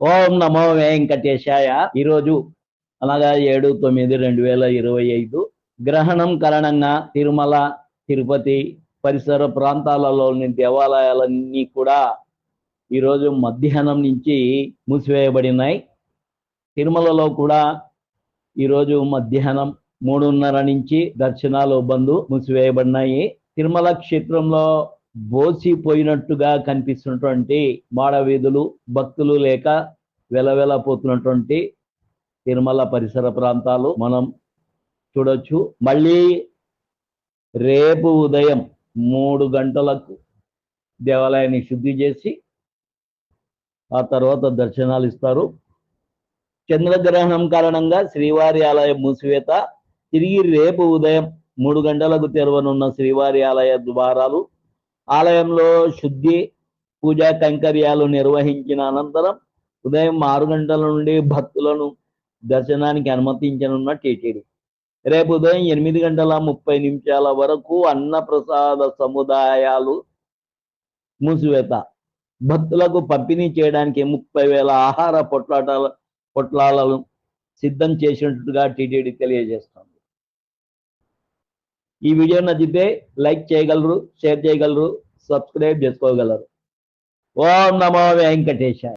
ఓం నమో వెంకటేశాయ. ఈరోజు అనగా ఏడు తొమ్మిది రెండు వేల ఇరవై ఐదు గ్రహణం కారణంగా తిరుమల తిరుపతి పరిసర ప్రాంతాలలోని దేవాలయాలన్నీ కూడా ఈరోజు మధ్యాహ్నం నుంచి మూసివేయబడినాయి. తిరుమలలో కూడా ఈరోజు మధ్యాహ్నం మూడున్నర నుంచి దర్శనాలు బంధు మూసివేయబడినాయి. తిరుమల క్షేత్రంలో బోసిపోయినట్టుగా కనిపిస్తున్నటువంటి మాడవీధులు భక్తులు లేక వెలవెలపోతున్నటువంటి తిరుమల పరిసర ప్రాంతాలు మనం చూడొచ్చు. మళ్ళీ రేపు ఉదయం మూడు గంటలకు దేవాలయాన్ని శుద్ధి చేసి ఆ తర్వాత దర్శనాలు ఇస్తారు. చంద్రగ్రహణం కారణంగా శ్రీవారి ఆలయం మూసివేత. తిరిగి రేపు ఉదయం మూడు గంటలకు తెరవనున్న శ్రీవారి ఆలయ ద్వారాలు ఆలయంలో శుద్ధి పూజా కైంకర్యాలు నిర్వహించిన అనంతరం ఉదయం ఆరు గంటల నుండి భక్తులను దర్శనానికి అనుమతించనున్న టీటీడీ రేపు ఉదయం ఎనిమిది గంటల ముప్పై నిమిషాల వరకు అన్నప్రసాద సముదాయాలు మూసివేత. భక్తులకు పంపిణీ చేయడానికి ముప్పై వేల ఆహార పొట్లాటాల పొట్లాలను సిద్ధం చేసినట్టుగా టీటీడీ తెలియజేస్తుంది. ఈ వీడియో నచ్చితే లైక్ చేయగలరు షేర్ చేయగలరు సబ్స్క్రైబ్ చేసుకోగలరు. ఓం నమో వెంకటేశాయ.